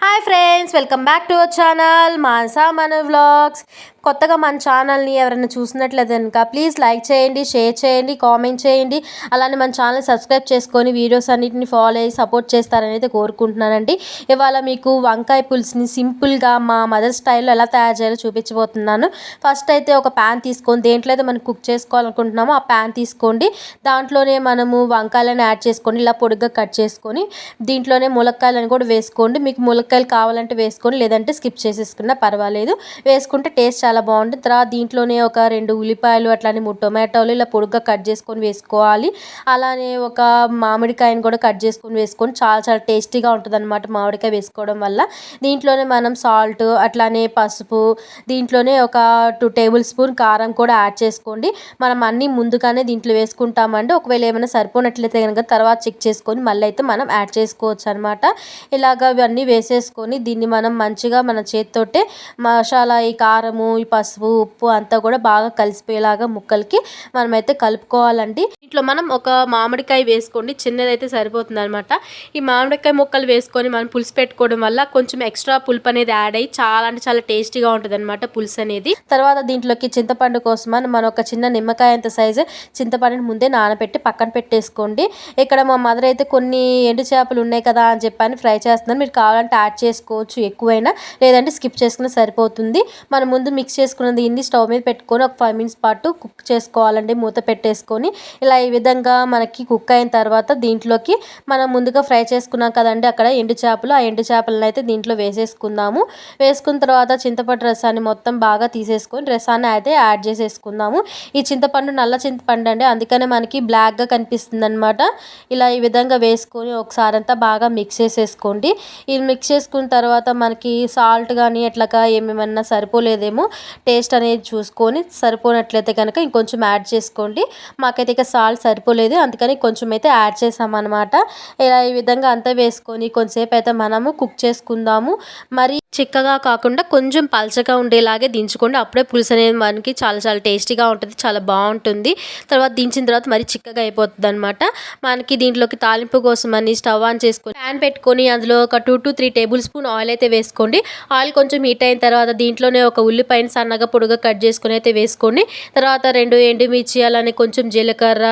Hi friends welcome back to our channel Mansa మన vlogs కొత్తగా మన ఛానల్ని ఎవరైనా చూసినట్లయితే కనుక ప్లీజ్ లైక్ చేయండి షేర్ చేయండి కామెంట్ చేయండి. అలానే మన ఛానల్ సబ్స్క్రైబ్ చేసుకొని వీడియోస్ అన్నిటిని ఫాలో అయ్యి సపోర్ట్ చేస్తారని అయితే కోరుకుంటున్నానండి. ఇవాళ మీకు వంకాయ పులుసుని సింపుల్గా మా మదర్ స్టైల్లో ఎలా తయారు చేయాలో చూపించబోతున్నాను. ఫస్ట్ అయితే ఒక ప్యాన్ తీసుకొని దేంట్లో అయితే మనం కుక్ చేసుకోవాలనుకుంటున్నామో ఆ ప్యాన్ తీసుకోండి. దాంట్లోనే మనము వంకాయలను యాడ్ చేసుకోండి ఇలా పొడిగ్గా కట్ చేసుకొని దీంట్లోనే ములక్కాయలను కూడా వేసుకోండి. మీకు ములక్కాయలు కావాలంటే వేసుకోండి లేదంటే స్కిప్ చేసేసుకున్నా పర్వాలేదు. వేసుకుంటే టేస్ట్ చాలా బాగుంటుంది. తర్వాత దీంట్లోనే ఒక రెండు ఉల్లిపాయలు అట్లానే మూడు టొమాటోలు ఇలా పొడుగ్గా కట్ చేసుకొని వేసుకోవాలి. అలానే ఒక మామిడికాయని కూడా కట్ చేసుకొని వేసుకొని చాలా చాలా టేస్టీగా ఉంటుంది అనమాట మామిడికాయ వేసుకోవడం వల్ల. దీంట్లోనే మనం సాల్ట్ అట్లానే పసుపు దీంట్లోనే ఒక టూ టేబుల్ స్పూన్ కారం కూడా యాడ్ చేసుకోండి. మనం అన్నీ ముందుగానే దీంట్లో వేసుకుంటామండి. ఒకవేళ ఏమైనా సరిపోనట్లయితే కనుక తర్వాత చెక్ చేసుకొని మళ్ళీ అయితే మనం యాడ్ చేసుకోవచ్చు అనమాట ఇలాగ ఇవన్నీ వేసేసుకొని దీన్ని మనం మంచిగా మన చేతితోటే మసాలా ఈ కారము ఈ పసుపు ఉప్పు అంతా కూడా బాగా కలిసిపోయేలాగా ముక్కలకి మనమైతే కలుపుకోవాలండి. ఇంట్లో మనం ఒక మామిడికాయ వేసుకోండి చిన్నదైతే సరిపోతుంది అనమాట ఈ మామిడికాయ ముక్కలు వేసుకొని మనం పులుసు పెట్టుకోవడం వల్ల కొంచెం ఎక్స్ట్రా పులుపు అనేది యాడ్ అయ్యి చాలా అంటే చాలా టేస్టీగా ఉంటుంది అనమాట పులుసు అనేది. తర్వాత దీంట్లోకి చింతపండు కోసం మనం ఒక చిన్న నిమ్మకాయ అంత సైజు చింతపండుని ముందే నానబెట్టి పక్కన పెట్టేసుకోండి. ఇక్కడ మా మదర్ అయితే కొన్ని ఎండు చేపలు ఉన్నాయి కదా అని చెప్పని ఫ్రై చేస్తున్నాను మీరు కావాలంటే యాడ్ చేసుకోవచ్చు ఎక్కువైనా లేదంటే స్కిప్ చేసుకుని సరిపోతుంది. మనం ముందు మిక్స్ చేసుకున్న దీన్ని స్టవ్ మీద పెట్టుకొని ఒక ఫైవ్ మినిట్స్ పాటు కుక్ చేసుకోవాలండి. మూత పెట్టేసుకొని ఇలా ఈ విధంగా మనకి కుక్ అయిన తర్వాత దీంట్లోకి మనం ముందుగా ఫ్రై చేసుకున్నాం కదండి అక్కడ ఎండు చేపలు. ఆ ఎండు చేపలను అయితే దీంట్లో వేసేసుకుందాము. వేసుకున్న తర్వాత చింతపండు రసాన్ని మొత్తం బాగా తీసేసుకొని రసాన్ని అయితే యాడ్ చేసేసుకుందాము. ఈ చింతపండు నల్ల చింతపండు అండి అందుకనే మనకి బ్లాక్గా కనిపిస్తుంది అనమాట ఇలా ఈ విధంగా వేసుకొని ఒకసారి అంతా బాగా మిక్స్ చేసేసుకోండి. ఇది మిక్స్ చేసుకున్న తర్వాత మనకి సాల్ట్ కానీ ఎట్లాగా ఏమేమన్నా సరిపోలేదేమో టేస్ట్ అనేది చూసుకొని సరిపోనట్లయితే కనుక ఇంకొంచెం యాడ్ చేసుకోండి. మాకైతే ఇక సాల్ట్ సరిపోలేదు. అందుకని కొంచెం అయితే యాడ్ చేసామన్నమాట. ఇలా ఈ విధంగా అంతా వేసుకొని కొంచెంసేపు అయితే మనము కుక్ చేసుకుందాము. మరి చిక్కగా కాకుండా కొంచెం పలచగా ఉండేలాగే దించుకోండి. అప్పుడే పులుసు అనేది మనకి చాలా చాలా టేస్టీగా ఉంటుంది చాలా బాగుంటుంది. తర్వాత దించిన తర్వాత మరి చిక్కగా అయిపోతుంది అనమాట మనకి దీంట్లోకి తాలింపు కోసం అని స్టవ్ ఆన్ చేసుకొని ప్యాన్ పెట్టుకొని అందులో ఒక two to three tablespoon oil అయితే వేసుకోండి. ఆయిల్ కొంచెం హీట్ అయిన తర్వాత దీంట్లోనే ఒక ఉల్లిపాయని సన్నగా పొడుగా కట్ చేసుకొని అయితే వేసుకోండి. తర్వాత రెండు ఎండుమిర్చి అలానే కొంచెం జీలకర్ర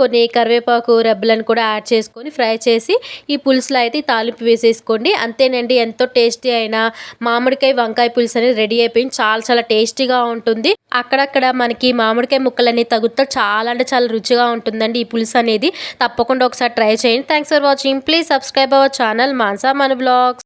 కొన్ని కరివేపాకు రెబ్బలను కూడా యాడ్ చేసుకొని ఫ్రై చేసి ఈ పులుసులో అయితే తాలింపు వేసేసుకోండి. అంతేనండి ఎంతో టేస్టీ అయినా మామిడికాయ వంకాయ పులుసు అనేది రెడీ అయిపోయింది. చాలా చాలా టేస్టీగా ఉంటుంది. అక్కడక్కడ మనకి మామిడికాయ ముక్కలన్నీ తగులుతో చాలా అంటే చాలా రుచిగా ఉంటుందండి ఈ పులుసు అనేది. తప్పకుండా ఒకసారి ట్రై చేయండి. Thanks for watching please subscribe our channel Mansa మన బ్లాగ్స్